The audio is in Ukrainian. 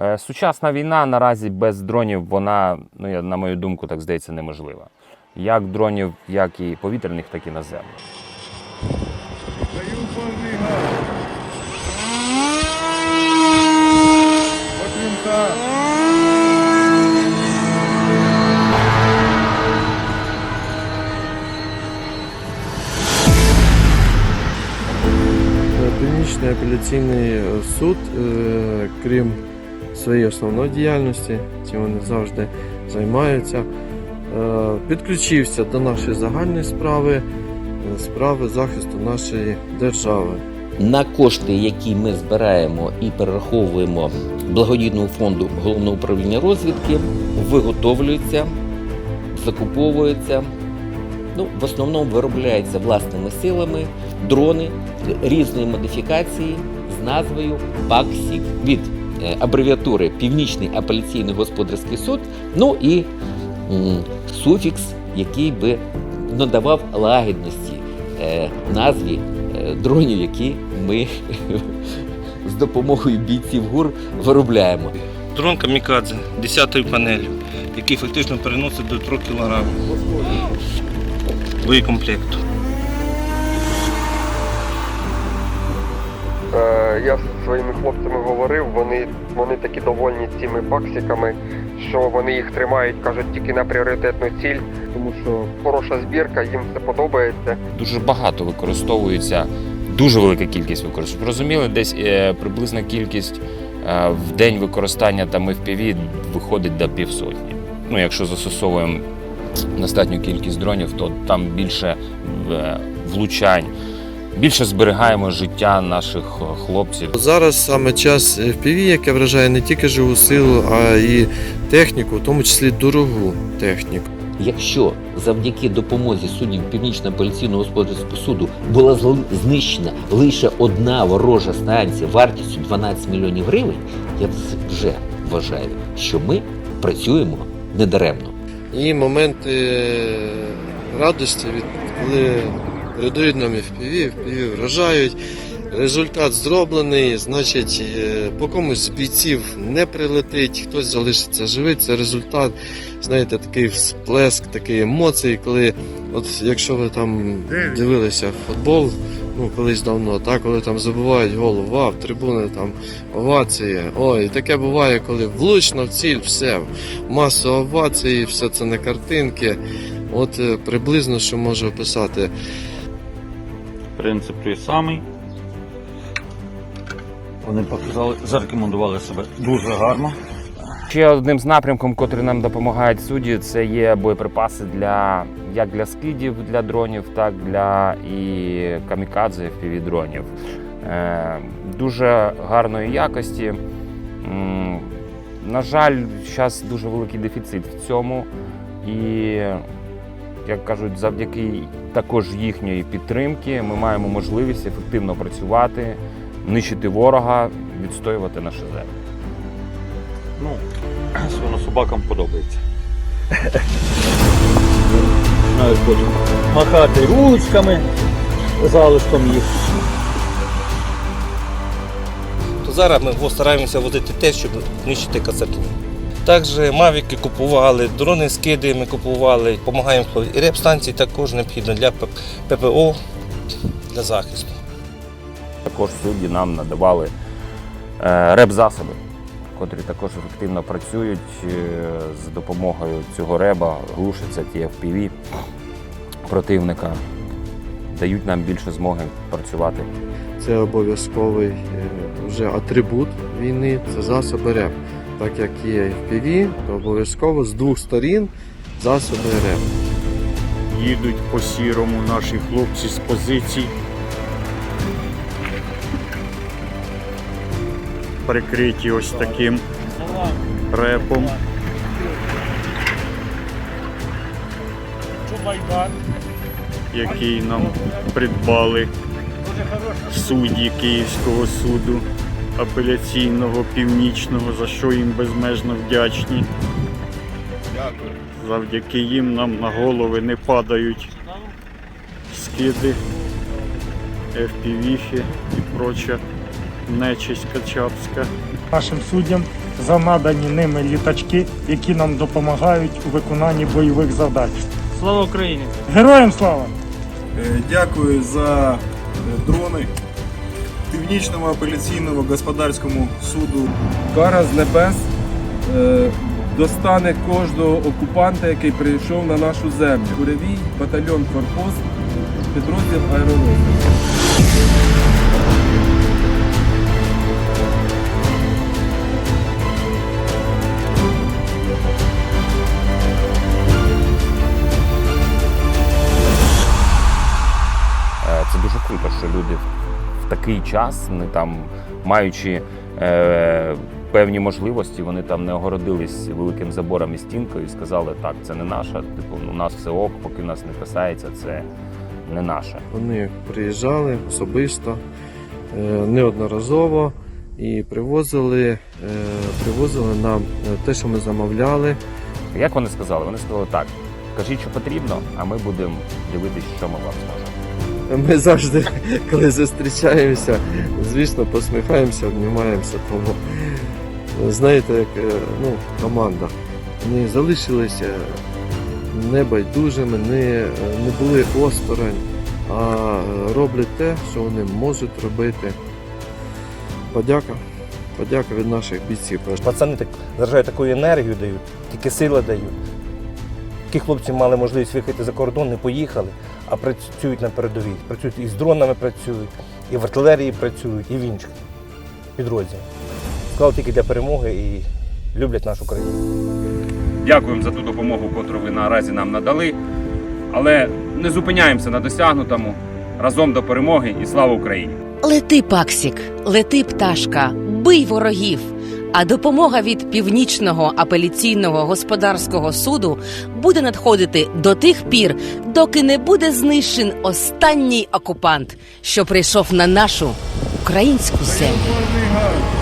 Е, Сучасна війна наразі без дронів, вона, ну на мою думку, так здається, неможлива. Як дронів, як і повітряних, так і наземних. Він так. Північний апеляційний суд, е, крім своєї основної діяльності, чим вони завжди займаються, е, підключився до нашої загальної справи, е, справи захисту нашої держави. на кошти, які ми збираємо і перераховуємо благодійному фонду головного управління розвідки, виготовлюються, закуповуються. Ну, в основному виробляються власними силами дрони різної модифікації з назвою ПАКСІ від абревіатури Північний апеляційний господарський суд. Ну і суфікс, який би надавав лагідності е, назві е, дронів, які ми з допомогою бійців ГУР виробляємо. Дрон Камікадзе 10-ї панелі, який фактично переносить до 3 кг боєкомплекту. Е, Я своїми хлопцями говорив, вони, вони такі довольні цими баксиками, що вони їх тримають, кажуть, тільки на пріоритетну ціль, тому що хороша збірка, їм все подобається. Дуже багато використовується, дуже велика кількість використовується. Розуміли, десь е, приблизна кількість е, в день використання там FPV виходить до півсотні. Ну, якщо застосовуємо достатню кількість дронів, то там більше е, влучань, більше зберігаємо життя наших е, хлопців. Зараз саме час FPV, яке вражає не тільки живу силу, а і техніку, в тому числі дорогу техніку. Якщо завдяки допомозі суддів Північного апеляційного господарського суду була знищена лише одна ворожа станція вартістю 12 мільйонів гривень, я вже вважаю, що ми працюємо недаремно. І моменти радості, від коли нам FPV, FPV вражають. Результат зроблений, значить, е, по комусь з бійців не прилетить, хтось залишиться живий. Це результат, знаєте, такий всплеск, такий емоцій, коли, от якщо ви там дивилися футбол, ну колись давно, так, коли там забувають гол, вау, трибуни там овації. Ой, таке буває, коли влучно в ціль, все, маса овацій, все це не картинки. От е, приблизно що можу описати. Принцип той самий. Вони показали, зарекомендували себе дуже гарно. Ще одним з напрямком, котрий нам допомагають судді, це є боєприпаси для як для скидів для дронів, так для і камікадзе fpv дронів. Е, дуже гарної якості. На жаль, зараз дуже великий дефіцит в цьому. І, як кажуть, завдяки також їхньої підтримки ми маємо можливість ефективно працювати, нищити ворога, відстоювати нашу землю. Ну, свинособакам подобається. Знають потім махати ручками, залишком їх. То зараз ми стараємося возити те, щоб знищити кацапів. Також мавіки купували, дрони скиди ми купували, допомагаємо і реп-станції також необхідно для ППО, для захисту. Також судді нам надавали е, реп-засоби, котрі також ефективно працюють е, з допомогою цього реба, глушаться ті FPV противника, дають нам більше змоги працювати. Це обов'язковий е, вже атрибут війни, це засоби РЕП. Так як є FPV, то обов'язково з двох сторін засоби РЕП. Їдуть по сірому наші хлопці з позицій. Прикриті ось таким репом. Який нам придбали судді Київського суду апеляційного північного, за що їм безмежно вдячні. Завдяки їм нам на голови не падають скиди, FPV і проча нечисть качапська. нашим суддям за надані ними літачки, які нам допомагають у виконанні бойових завдань. Слава Україні! Героям слава! Е, Дякую за е, дрони Північному апеляційному господарському суду. Кара з небес е, достане кожного окупанта, який прийшов на нашу землю. Куревій батальйон Форпост, підрозділ аеророзвитку. Такий час, не там маючи е, певні можливості, вони там не огородились великим забором і стінкою і сказали, так, це не наша, типу, у нас все ок, поки нас не касається, це не наше. Вони приїжджали особисто е, неодноразово і привозили, е, привозили нам е, те, що ми замовляли. Як вони сказали? Вони сказали так. Кажіть, що потрібно, а ми будемо дивитися, що ми вам зможемо. Ми завжди, коли зустрічаємося, звісно, посміхаємося, обнімаємося. Тому знаєте, як е, ну, команда. Вони залишилися небайдужими, не, не були осторонь, а роблять те, що вони можуть робити. Подяка. Подяка від наших бійців. Пацани так заражають такою енергію дають, тільки сили дають. Ті хлопці мали можливість виїхати за кордон, не поїхали, а працюють на передовій. Працюють і з дронами працюють, і в артилерії працюють, і в інших підрозділах. Склав тільки для перемоги і люблять нашу країну. Дякуємо за ту допомогу, котру ви наразі нам надали. Але не зупиняємося на досягнутому. Разом до перемоги і слава Україні! Лети, Паксік, лети, пташка, бий ворогів. А допомога від північного апеляційного господарського суду буде надходити до тих пір, доки не буде знищен останній окупант, що прийшов на нашу українську землю.